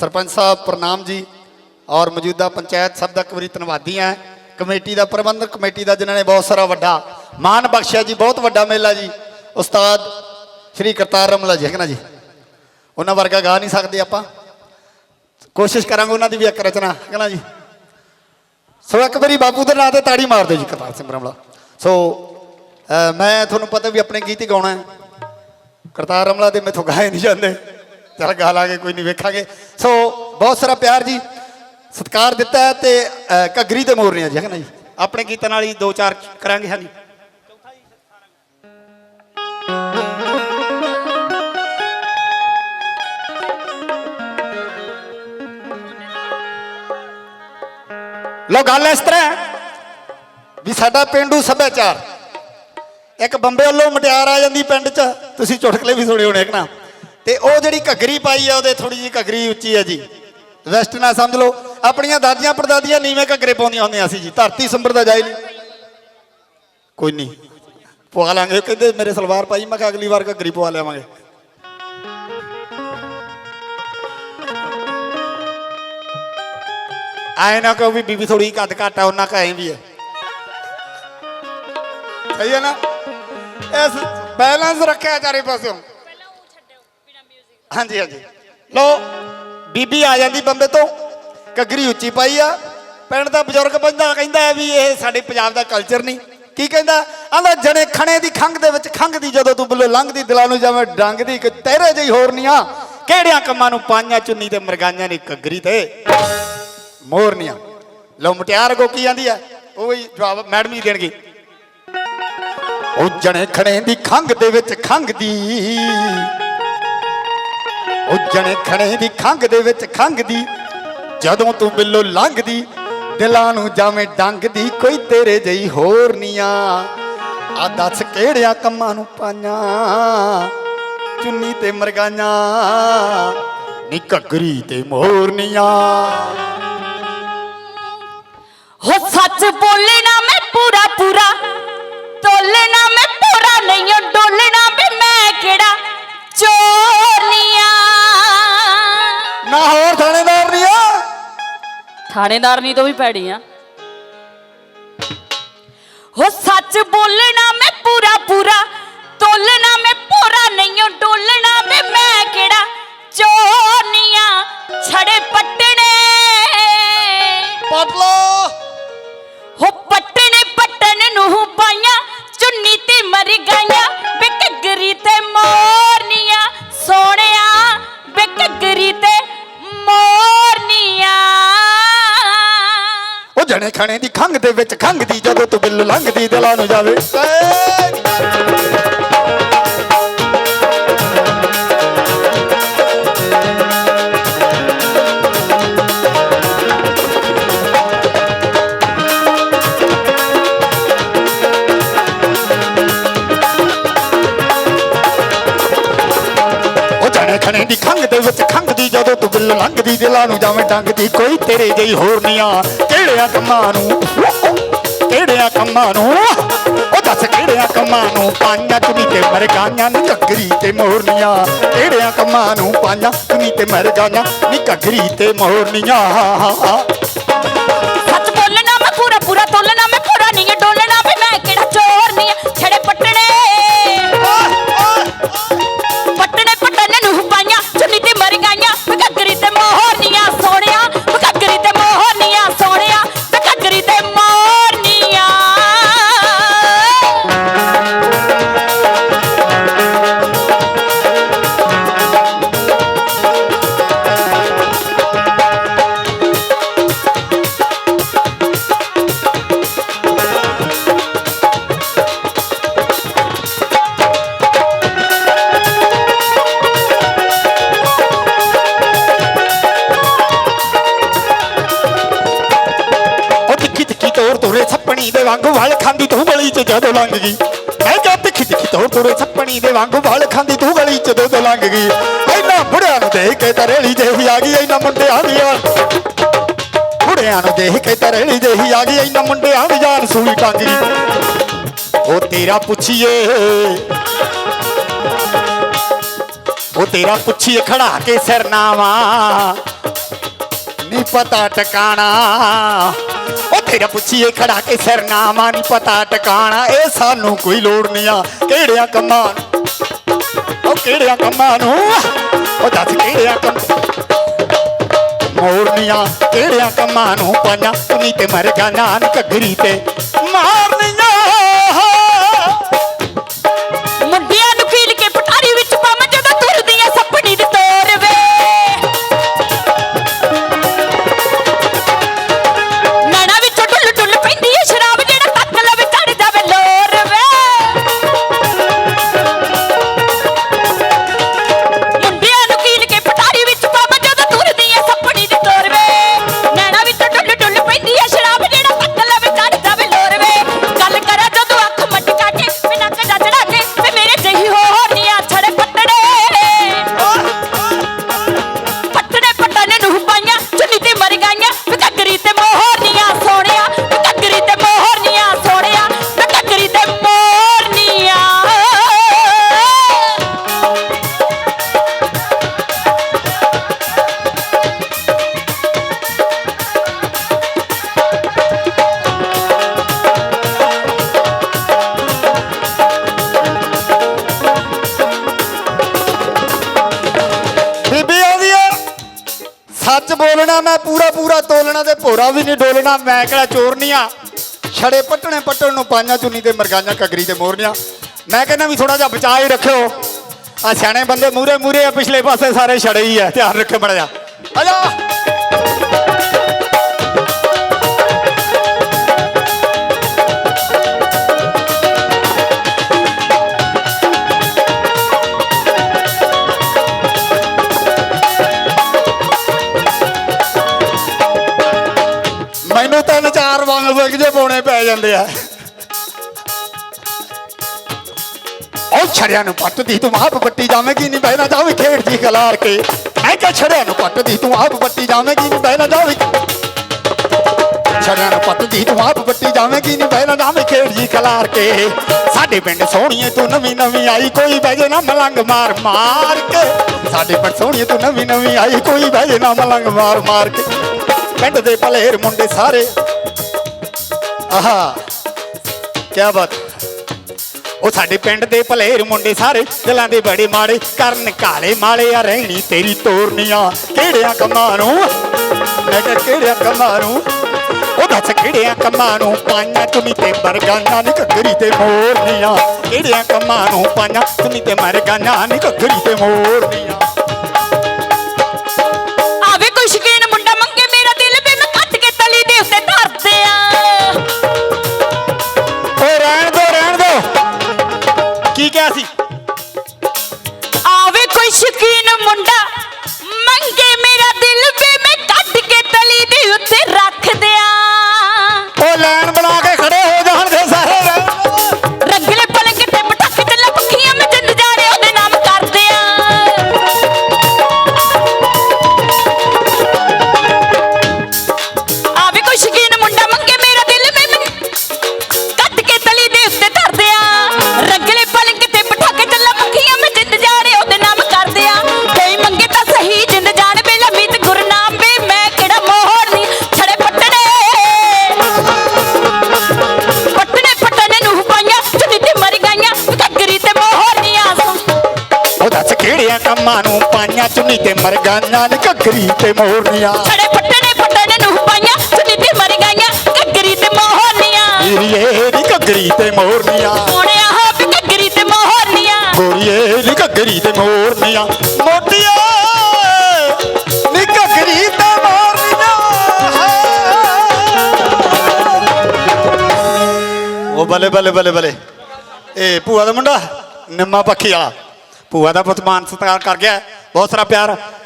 ਸਰਪੰਚ ਸਾਹਿਬ ਪ੍ਰਨਾਮ ਜੀ ਔਰ ਮੌਜੂਦਾ ਪੰਚਾਇਤ ਸਭ ਦਾ ਇੱਕ ਵਾਰੀ ਧੰਨਵਾਦੀ ਹਾਂ। ਕਮੇਟੀ ਦਾ ਪ੍ਰਬੰਧਕ ਕਮੇਟੀ ਦਾ ਜਿਨ੍ਹਾਂ ਨੇ ਬਹੁਤ ਸਾਰਾ ਵੱਡਾ ਮਾਣ ਬਖਸ਼ਿਆ ਜੀ, ਬਹੁਤ ਵੱਡਾ ਮੇਲਾ ਜੀ। ਉਸਤਾਦ ਸ਼੍ਰੀ ਕਰਤਾਰ ਰਮਲਾ ਜੀ ਹੈਗਾ ਨਾ ਜੀ? ਉਹਨਾਂ ਵਰਗਾ ਗਾ ਨਹੀਂ ਸਕਦੇ ਆਪਾਂ। ਕੋਸ਼ਿਸ਼ ਕਰਾਂਗੇ ਉਹਨਾਂ ਦੀ ਵੀ ਇੱਕ ਰਚਨਾ ਹੈਗਾ ਨਾ ਜੀ? ਸੋ ਇੱਕ ਵਾਰੀ ਬਾਪੂ ਦੇ ਨਾਂ ਤੇ ਤਾੜੀ ਮਾਰ ਦਿਓ ਜੀ, ਕਰਤਾਰ ਸਿੰਘ ਰਮਲਾ ਸੋ ਮੈਂ ਤੁਹਾਨੂੰ ਪਤਾ ਵੀ ਆਪਣੇ ਗੀਤ ਹੀ ਗਾਉਣਾ ਹੈ। ਕਰਤਾਰ ਰਮਲਾ ਦੇ ਮੈਥੋਂ ਗਾਏ ਨਹੀਂ ਜਾਂਦੇ। ਚਲ ਗਾ ਲਾਂਗੇ ਕੋਈ ਨਹੀਂ ਵੇਖਾਂਗੇ। ਸੋ ਬਹੁਤ ਸਾਰਾ ਪਿਆਰ ਜੀ। ਸਤਿਕਾਰ ਦਿੱਤਾ ਹੈ ਤੇ ਅਹ, ਘੱਗਰੀ ਤੇ ਮੋਰਨੀਆਂ ਜੀ ਹੈ ਨਾ ਜੀ ਆਪਣੇ ਗੀਤਾਂ ਨਾਲ ਹੀ ਦੋ ਚਾਰ ਕਰਾਂਗੇ ਹਾਂਜੀ। ਲੋ ਗੱਲ ਇਸ ਤਰ੍ਹਾਂ ਵੀ ਸਾਡਾ ਪਿੰਡੂ ਸੱਭਿਆਚਾਰ ਇੱਕ ਬੰਬੇ ਵੱਲੋਂ ਮਟਿਆਰ ਆ ਜਾਂਦੀ ਪਿੰਡ 'ਚ ਤੁਸੀਂ ਚੁਟਕਲੇ ਵੀ ਸੁਣੇ ਹੋਣੇ ਕਿ ਨਾ? ਤੇ ਉਹ ਜਿਹੜੀ ਘੱਗਰੀ ਪਾਈ ਆ, ਉਹਦੇ ਥੋੜੀ ਜਿਹੀ ਘੱਗਰੀ ਉੱਚੀ ਆ ਜੀ। ਵੈਸਟ ਨਾ ਸਮਝ ਲਓ। ਆਪਣੀਆਂ ਦਾਦੀਆਂ ਪੜਦਾਦੀਆਂ ਨੀਵੇਂ ਘੱਗਰੇ ਪਾਉਂਦੀਆਂ ਹੁੰਦੀਆਂ ਸੀ ਜੀ। ਧਰਤੀ ਸੰਪਰਦਾ ਜਾਈ ਨਹੀਂ ਕੋਈ ਨਹੀਂ ਪਵਾ ਲਾਂਗੇ। ਉਹ ਕਹਿੰਦੇ, ਮੇਰੇ ਸਲਵਾਰ ਪਾਈ, ਮੈਂ ਕਿਹਾ ਅਗਲੀ ਵਾਰ ਘੱਗਰੀ ਪਵਾ ਲਿਆਵਾਂਗੇ। ਆਏ ਨਾ ਕਹੋ ਵੀ ਬੀਬੀ ਥੋੜੀ ਕੱਦ ਘੱਟ ਆ, ਉਹਨਾਂ ਕਹੇ ਵੀ ਹੈ ਸਹੀ ਹੈ ਨਾ? ਇਸ ਬੈਲੈਂਸ ਰੱਖਿਆ ਚਾਰੇ ਪਾਸਿਓਂ। ਹਾਂਜੀ ਹਾਂਜੀ। ਲੋ ਬੀਬੀ ਆ ਜਾਂਦੀ ਬੰਬੇ ਤੋਂ। ਘੱਗਰੀ ਉੱਚੀ ਪਾਈ ਆ। ਪਿੰਡ ਦਾ ਬਜ਼ੁਰਗ ਬੰਦਾ ਕਹਿੰਦਾ ਹੈ ਵੀ ਇਹ ਸਾਡੇ ਪੰਜਾਬ ਦਾ ਕਲਚਰ ਨਹੀਂ। ਕੀ ਕਹਿੰਦਾ? ਆਂਦਾ ਜਣੇ ਖਣੇ ਦੀ ਖੰਗ ਦੇ ਵਿੱਚ ਖੰਗਦੀ ਜਦੋਂ ਤੂੰ ਬੁੱਲੇ ਲੰਘਦੀ ਦਿਲਾਂ ਨੂੰ ਜਿਵੇਂ ਡੰਗਦੀ ਇੱਕ ਤੇਰੇ ਜਿਹੀ ਹੋਰਨੀਆਂ ਕਿਹੜਿਆਂ ਕੰਮਾਂ ਨੂੰ ਪਾਈਆਂ ਚੁੰਨੀ ਤੇ ਮਰਗਾਈਆਂ ਨੇ ਘੱਗਰੀ ਤੇ? ਮੋਰਨੀਆਂ ਲੋ ਮਟਿਆਰ ਕੋ ਕੀ ਆਂਦੀ ਆ। ਉਹ ਹੀ ਜਵਾਬ ਮੈਡਮ ਜੀ ਦੇਣਗੇ। ਉਹ ਜਣੇ ਖਣੇ ਦੀ ਖੰਗ ਦੇ ਵਿੱਚ ਖੰਗਦੀ ਉਹ ਜਣੇ ਖਣੇ ਦੀ ਖੰਗ ਦੇ ਵਿੱਚ ਖੰਗਦੀ ਜਦੋਂ ਤੂੰ ਬਿੱਲੋ ਲੰਘਦੀ, ਦਿਲਾਂ ਨੂੰ ਜਾਵੇਂ ਡੰਗਦੀ, ਕੋਈ ਤੇਰੇ ਜਿਹੀ ਹੋਰ ਨੀਆਂ। ਆ ਦੱਸ ਕਿਹੜਿਆਂ ਕੰਮਾਂ ਨੂੰ ਪਾਈਆਂ? ਚੁੰਨੀ ਤੇ ਮਰਗਾਈਆਂ, ਨੀ ਘੱਗਰੀ ਤੇ ਮੋਰਨੀਆਂ ਹੋ ਸੱਚ ਬੋਲੇ ਨਾ ਮੈਂ ਪੂਰਾ ਪੂਰਾ ਥਾਣੇਦਾਰ ਤੋਂ ਵੀ ਭੈੜੀ ਆ। ਹੋ ਸੱਚ ਬੋਲਣਾ ਮੈਂ ਪੂਰਾ ਪੂਰਾ ਉਹ ਦੀ ਖੰਗ ਦੇ ਵਿੱਚ ਖੰਗਦੀ ਜਦੋਂ ਤੂੰ ਬਿੱਲ ਲੰਘਦੀ, ਦਿਲਾਂ ਨੂੰ ਜਾਵੇ। ਉਹ ਜਣੇ ਖਣੇ ਦੀ ਖੰਗ ਦੇ ਵਿੱਚ ਖੰਗਦੀ ਜਦੋਂ ਤੂੰ ਬਿੱਲ ਲੰਘਦੀ, ਦਿਲਾਂ ਨੂੰ ਜਾਵੇਂ ਡੰਗਦੀ, ਕੋਈ ਤੇਰੇ ਜਿਹੀ ਹੋਰ ਨੀਆਂ। ਕਿਹੜਿਆਂ ਕੰਮਾਂ ਨੂੰ? ਕਿਹੜਿਆਂ ਕੰਮਾਂ ਨੂੰ? ਉਹ ਦੱਸ ਕਿਹੜਿਆਂ ਕੰਮਾਂ ਨੂੰ? ਪਾਈਆਂ ਚੁਨੀ ਤੇ ਮਰ ਗਾਈਆਂ, ਨੀ ਘੱਗਰੀ ਤੇ ਮੋਰਨੀਆਂ। ਕਿਹੜਿਆਂ ਕੰਮਾਂ ਨੂੰ? ਪਾਈਆਂ ਚੁਨੀ ਤੇ ਮਰ ਗਾਈਆਂ, ਨੀ ਘੱਗਰੀ ਤੇ ਮੋਰਨੀਆਂ। ਵਾਲ ਖਾਂਦੀ ਤੂੰ ਗਲੀ ਚ ਜਦੋਂ ਲੰਘ ਗਈ। ਮੈਂ ਕਿਹਾ ਤਿੱਖੀ ਤਿੱਖੀ ਤੋਰ ਤੋਰੇ ਛੱਪਣੀ ਦੇ ਵਾਂਗ ਵਾਲ ਖਾਂਦੀ ਤੂੰ ਗਲੀ ਚ ਜਦੋਂ ਲੰਘ ਗਈ। ਇਹਨਾਂ ਬੁੜਿਆਂ ਨੂੰ ਦੇਖ ਕੇ ਤਰੇਲੀ ਜਿਹੀ ਆ ਗਈ, ਇਹਨਾਂ ਮੁੰਡਿਆਂ ਦੀ ਯਾਰ ਬੁੜਿਆਂ ਨੂੰ ਦੇਖ ਕੇ ਤਰੇਲੀ ਜਿਹੀ ਆ ਗਈ, ਇਹਨਾਂ ਮੁੰਡਿਆਂ ਦੀ ਜਾਨ ਸੂਈ ਟੰਗ ਗਈ। ਉਹ ਤੇਰਾ ਪੁੱਛੀਏ। ਉਹ ਤੇਰਾ ਪੁੱਛੀਏ ਖੜਾ ਕੇ ਸਰਨਾਵਾ ਨੀ ਪਤਾ ਟਿਕਾਣਾ। ਉਹ ਤੇਰਾ ਪੁੱਛੀਏ ਖੜਾ ਕੇ ਸਰਨਾਮਾ ਨੀ ਪਤਾ ਟਿਕਾਣਾ। ਇਹ ਸਾਨੂੰ ਕੋਈ ਲੋੜ ਨਹੀਂ ਆ, ਕਿਹੜਿਆਂ ਕੰਮਾਂ ਨੂੰ? ਉਹ ਕਿਹੜਿਆਂ ਕੰਮਾਂ ਨੂੰ? ਉਹ ਦੱਸ ਕਿਹੜਿਆਂ ਕੰਮ ਮੋਰਨੀਆਂ ਕਿਹੜਿਆਂ ਕੰਮਾਂ ਨੂੰ? ਪਾਣਾ ਤੁਨੀ ਤੇ ਮਰ ਗਾ ਨਾਨਕ ਘਰੀ ਤੇ ਮਾਰਨੀਆਂ। ਮੈਂ ਪੂਰਾ ਪੂਰਾ ਤੋਲਣਾ ਤੇ ਭੋਰਾ ਵੀ ਨਹੀਂ ਡੋਲਣਾ, ਮੈਂ ਕਿਹੜਾ ਚੋਰ ਨਹੀਂ ਆ। ਛੜੇ ਪੱਟਣੇ ਪੱਟਣ ਨੂੰ ਪਾਈਆਂ ਚੁੰਨੀ ਤੇ ਮਰਗਾਈਆਂ ਕਗਰੀ ਤੇ ਮੋਰਨੀਆਂ। ਮੈਂ ਕਹਿੰਦਾ ਵੀ ਥੋੜਾ ਜਿਹਾ ਬਚਾ ਹੀ ਰੱਖਿਓ। ਆ ਸਿਆਣੇ ਬੰਦੇ ਮੂਰੇ ਮੂਰੇ ਆ, ਪਿਛਲੇ ਪਾਸੇ ਸਾਰੇ ਛੜੇ ਹੀ ਆ, ਧਿਆਨ ਰੱਖਿਓ ਮੜਾ ਜਾ ਆ ਜਾ! ਜਾਂਦੇ ਆ। ਉਹ ਛੜਿਆਂ ਨੂੰ ਪੱਟਦੀ, ਤੂੰ ਆਪ ਬੱਟੀ ਜਾਵੇਂਗੀ ਨਹੀਂ ਬਹਿਣਾ ਜਾਵੇ ਖੇਡ ਜੀ ਖਲਾਰ ਕੇ। ਮੈਂ ਕਿਹਾ ਛੜਿਆਂ ਨੂੰ ਪੱਟਦੀ, ਤੂੰ ਆਪ ਬੱਟੀ ਜਾਵੇਂਗੀ ਨਹੀਂ ਬਹਿਣਾ ਜਾਵੇ। ਛੜਿਆਂ ਨੂੰ ਪੱਟਦੀ, ਤੂੰ ਆਪ ਬੱਟੀ ਜਾਵੇਂਗੀ ਨਹੀਂ ਬਹਿਣਾ ਜਾਵੇ ਖੇਡ ਜੀ ਖਲਾਰ ਕੇ। ਸਾਡੇ ਪਿੰਡ ਸੋਹਣੀਏ, ਤੂੰ ਨਵੀਂ ਨਵੀਂ ਆਈ, ਕੋਈ ਬਹਿ ਜੇ ਨਾ ਮਲੰਗ ਮਾਰ ਮਾਰ ਕੇ। ਸਾਡੇ ਪਿੰਡ ਸੋਹਣੀਏ, ਤੂੰ ਨਵੀਂ ਨਵੀਂ ਆਈ, ਕੋਈ ਬਹਿ ਜੇ ਨਾ ਮਲੰਗ ਮਾਰ ਮਾਰ ਕੇ। ਪਿੰਡ ਦੇ ਭਲੇਰ ਮੁੰਡੇ ਸਾਰੇ ਆਹਾ ਕੀ ਬਾਤ। ਉਹ ਸਾਡੇ ਪਿੰਡ ਦੇ ਭਲੇਰ ਮੁੰਡੇ ਸਾਰੇ, ਦਿਲਾਂ ਦੇ ਬੜੇ ਮਾੜੇ, ਕਰਨ ਕਾਲੇ ਮਾਲੇ ਆ, ਰਹਿਣੀ ਤੇਰੀ ਤੋਰਨੀਆਂ ਕਿਹੜਿਆਂ ਕੰਮਾਂ ਨੂੰ? ਮੈਂ ਕਿਹਾ ਕਿਹੜਿਆਂ ਕੰਮਾਂ ਨੂੰ? ਉਹ ਦੱਸ ਕਿਹੜਿਆਂ ਕੰਮਾਂ ਨੂੰ? ਪਾਈਆਂ ਤੁਮੀ ਤੇ ਬਰਗਾਨਾ ਨੀ ਘੱਗਰੀ ਤੇ ਮੋਰਨੀਆਂ। ਕਿਹੜਿਆਂ ਕੰਮਾਂ ਨੂੰ? ਪਾਈਆਂ ਤੁਮੀ ਤੇ ਮਰਗਾਨਾ, ਨੀ ਘੱਗਰੀ ਤੇ ਮੋਰਨੀਆਂ। ਕੰਮਾਂ ਨੂੰ ਪਾਈਆਂ ਚੁੰਨੀ ਤੇ ਮਰਗਾਨਾਂ ਨੇ ਘੱਗਰੀ ਤੇ ਮੋਰਨੀਆਂ। ਛੜੇ ਪੱਟਣੇ ਪੱਟਣੇ ਨੂੰ ਪਾਈਆਂ ਚੁੰਨੀ ਤੇ ਮਰ ਗਈਆਂ ਘੱਗਰੀ ਤੇ ਮੋਹਰਨੀਆਂ ਏਰੀਏ ਨੀ ਘੱਗਰੀ ਤੇ ਮੋਰਨੀਆਂ। ਸੋਹਣਿਆ ਹੋ ਵੀ ਘੱਗਰੀ ਤੇ ਮੋਹਰਨੀਆਂ ਗੋਰੀਏ ਨੀ ਘੱਗਰੀ ਤੇ ਮੋਰਨੀਆਂ। ਮੋਟੀਆਂ ਨੀ ਘੱਗਰੀ ਤੇ ਮੋਰਨੀਆਂ। ਉਹ ਬੱਲੇ ਬੱਲੇ ਬੱਲੇ ਬੱਲੇ। ਇਹ ਭੂਆ ਦਾ ਮੁੰਡਾ ਨਿੰਮਾ ਪੱਖੀ ਵਾਲਾ। ਭੂਆ ਦਾ ਪੁੱਤ ਮਾਨ ਸਤਿਕਾਰ ਕਰ ਗਿਆ। ਬਹੁਤ ਸਾਰਾ ਪਿਆਰ